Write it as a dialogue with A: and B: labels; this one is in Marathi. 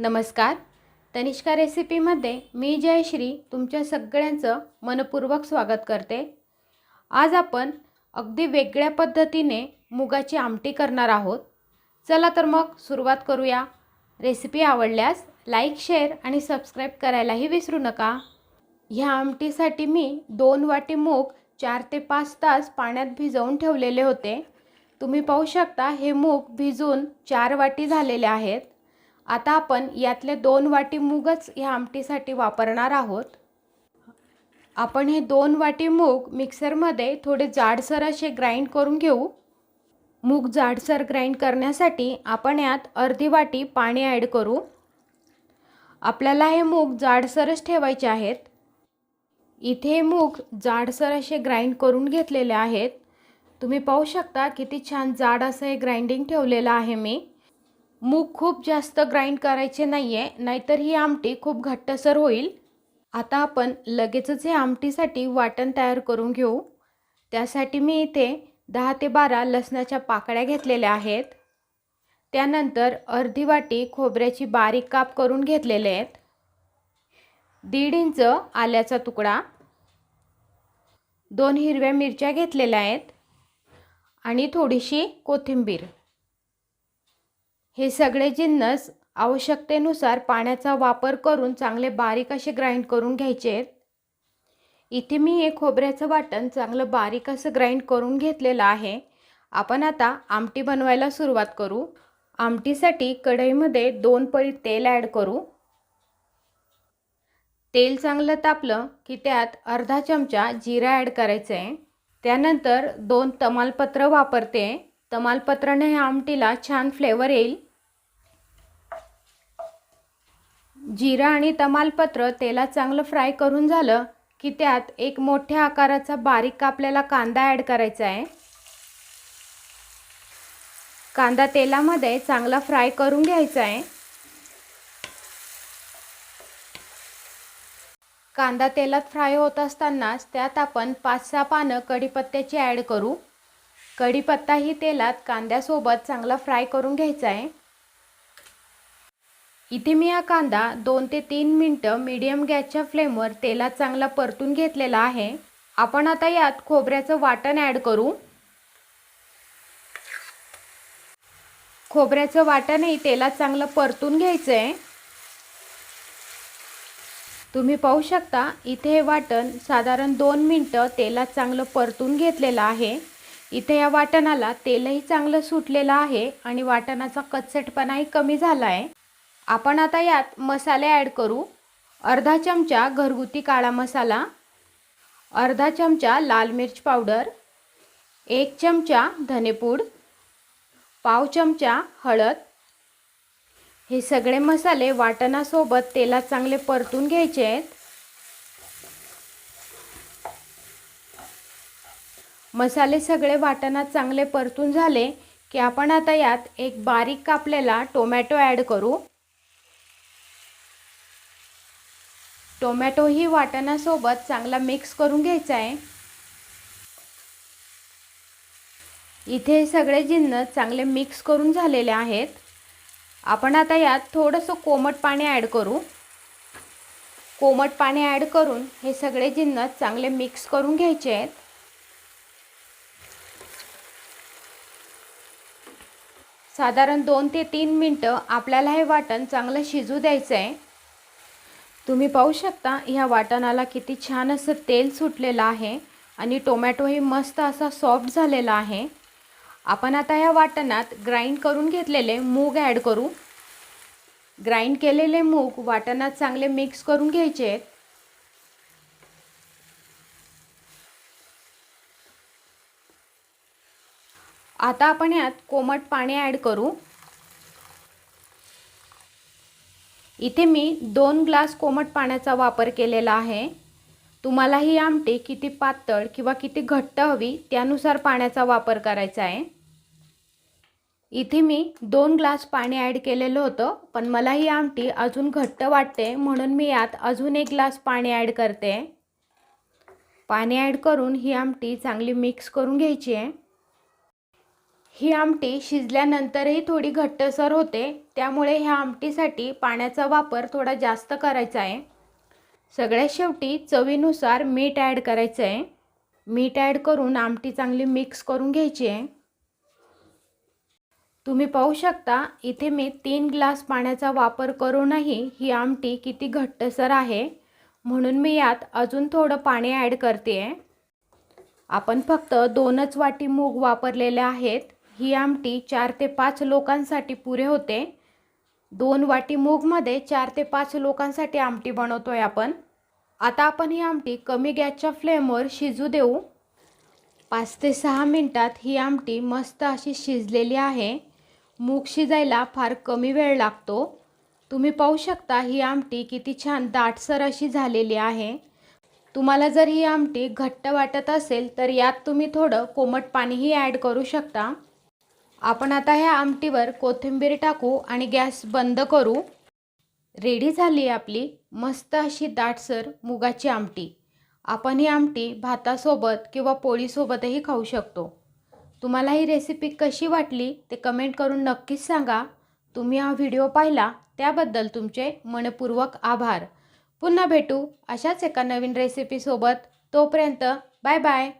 A: नमस्कार. तनिष्का रेसिपीमध्ये मी जयश्री तुमच्या सगळ्यांचं मनपूर्वक स्वागत करते. आज आपण अगदी वेगळ्या पद्धतीने मुगाची आमटी करणार आहोत. चला तर मग सुरुवात करूया. रेसिपी आवडल्यास लाईक शेअर आणि सबस्क्राईब करायलाही विसरू नका. ह्या आमटीसाठी मी दोन वाटी मूग चार ते पाच तास पाण्यात भिजवून ठेवलेले होते. तुम्ही पाहू शकता हे मूग भिजून चार वाटी झालेले आहेत. आता आपण यातले दोन वाटी मूगच ह्या आमटीसाठी वापरणार आहोत. आपण हे दोन वाटी मूग मिक्सरमध्ये थोडे जाडसर असे ग्राइंड करून घेऊ. मूग जाडसर ग्राइंड करण्यासाठी आपण यात अर्धी वाटी पाणी ॲड करू. आपल्याला हे मूग जाडसरच ठेवायचे आहेत. इथे मूग जाडसर असे ग्राइंड करून घेतलेले आहेत. तुम्ही पाहू शकता किती छान जाड असं हे ग्राइंडिंग ठेवलेलं आहे मी. मूग खूप जास्त ग्राइंड करायचे नाही आहे नाहीतर ही आमटी खूप घट्टसर होईल. आता आपण लगेचच हे आमटीसाठी वाटण तयार करून घेऊ. त्यासाठी मी इथे दहा ते बारा लसणाच्या पाकळ्या घेतलेल्या आहेत. त्यानंतर अर्धी वाटी खोबऱ्याची बारीक काप करून घेतलेले आहेत. दीड इंच आल्याचा तुकडा. दोन हिरव्या मिरच्या घेतलेल्या आहेत. आणि थोडीशी कोथिंबीर. हे सगळे जिन्नस आवश्यकतेनुसार पाण्याचा वापर करून चांगले बारीक असे ग्राइंड करून घ्यायचे आहेत. इथे मी हे खोबऱ्याचं वाटण चांगलं बारीक असं ग्राइंड करून घेतलेलं आहे. आपण आता आमटी बनवायला सुरुवात करू. आमटीसाठी कढईमध्ये दोन पळी तेल ॲड करू. तेल चांगलं तापलं की त्यात अर्धा चमचा जिरा ॲड करायचं आहे. त्यानंतर दोन तमालपत्र वापरते. तमालपत्राने ह्या आमटीला छान फ्लेवर येईल. जिरा आणि तमालपत्र तेलात चांगलं फ्राय करून झालं की त्यात एक मोठ्या आकाराचा बारीक कापलेला कांदा ॲड करायचा आहे. कांदा तेलामध्ये चांगला फ्राय करून घ्यायचा आहे. कांदा तेलात फ्राय होत असतानाच त्यात आपण पाच सहा पानं कढीपत्त्याची ॲड करू. कढीपत्ता ही तेलात कांद्यासोबत चांगला फ्राय करून घ्यायचा आहे. इथे मी हा कांदा दोन ते तीन मिनटं मीडियम गॅसच्या फ्लेमवर तेलात चांगला परतून घेतलेला आहे. आपण आता यात खोबऱ्याचं वाटण ॲड करू. खोबऱ्याचं वाटणही तेलात चांगलं परतून घ्यायचं आहे तुम्ही पाहू शकता इथे हे वाटण साधारण दोन मिनटं तेलात चांगलं परतून घेतलेलं आहे. इथे या वाटणाला तेलही चांगलं सुटलेलं आहे आणि वाटणाचा कच्चटपणाही कमी झाला आहे आपण आता यात मसाले ॲड करू. अर्धा चमचा घरगुती काळा मसाला अर्धा चमचा लाल मिर्च पावडर एक चमचा धनेपूड पाव चमचा हळद. हे सगळे मसाले वाटणासोबत तेलात चांगले परतून घ्यायचे आहेत. मसाले सगळे वाटणात चांगले परतून झाले की आपण आता यात एक बारीक कापलेला टोमॅटो ॲड करू. टोमॅटोही वाटणासोबत चांगला मिक्स करून घ्यायचा आहे. इथे सगळे जिन्न चांगले मिक्स करून झालेले आहेत. आपण आता यात थोडंसं कोमट पाणी ॲड करू. कोमट पाणी ॲड करून हे सगळे जिन्नस चांगले मिक्स करून घ्यायचे आहेत. साधारण दोन ते तीन मिनटं आपल्याला हे वाटण चांगलं शिजू द्यायचं आहे. तुम्ही पाहू शकता ह्या वाटणाला किती छान असं तेल सुटलेलं आहे आणि टोमॅटोही मस्त असा सॉफ्ट झालेला आहे. आपण आता ह्या वाटणात ग्राइंड करून घेतलेले मूग ॲड करू. ग्राइंड केलेले मूग वाटणात चांगले मिक्स करून घ्यायचे आहेत. आता आपण यात कोमट पाणी ॲड करू. इथे मी दोन ग्लास कोमट पाण्याचा वापर केलेला आहे. तुम्हाला ही आमटी किती पातळ किंवा किती घट्ट हवी त्यानुसार पाण्याचा वापर करायचा आहे. इथे मी दोन ग्लास पाणी ॲड केलेलं होतं पण मला ही आमटी अजून घट्ट वाटते म्हणून मी यात अजून एक ग्लास पाणी ॲड करते. पाणी ॲड करून ही आमटी चांगली मिक्स करून घ्यायची आहे. ही आमटी शिजल्यानंतरही थोडी घट्टसर होते त्यामुळे ह्या आमटीसाठी पाण्याचा वापर थोडा जास्त करायचा आहे. सगळ्यात शेवटी चवीनुसार मीठ ॲड करायचं आहे. मीठ ॲड करून आमटी चांगली मिक्स करून घ्यायची आहे. तुम्ही पाहू शकता इथे मी तीन ग्लास पाण्याचा वापर करूनही ही आमटी किती घट्टसर आहे. म्हणून मी यात अजून थोडं पाणी ॲड करते आहे. आपण फक्त दोनच वाटी मूग वापरलेले आहेत. ही आमटी चार ते पाच लोकांसाठी पुरे होते. दोन वाटी मूगमध्ये चार ते पाच लोकांसाठी आमटी बनवतो आहे आपण. आता आपण ही आमटी कमी गॅसच्या फ्लेमवर शिजू देऊ. पाच ते सहा मिनटात ही आमटी मस्त अशी शिजलेली आहे. मूग शिजायला फार कमी वेळ लागतो. तुम्ही पाहू शकता ही आमटी किती छान दाटसर अशी झालेली आहे. तुम्हाला जर ही आमटी घट्ट वाटत असेल तर यात तुम्ही थोडं कोमट पाणीही ॲड करू शकता. आपण आता ह्या आमटीवर कोथिंबीर टाकू आणि गॅस बंद करू. रेडी झाली आहे आपली मस्त अशी दाटसर मुगाची आमटी. आपण ही आमटी भातासोबत किंवा पोळीसोबतही खाऊ शकतो. तुम्हाला ही रेसिपी कशी वाटली ते कमेंट करून नक्कीच सांगा. तुम्ही हा व्हिडिओ पाहिला त्याबद्दल तुमचे मनपूर्वक आभार. पुन्हा भेटू अशाच एका नवीन रेसिपीसोबत तोपर्यंत बाय बाय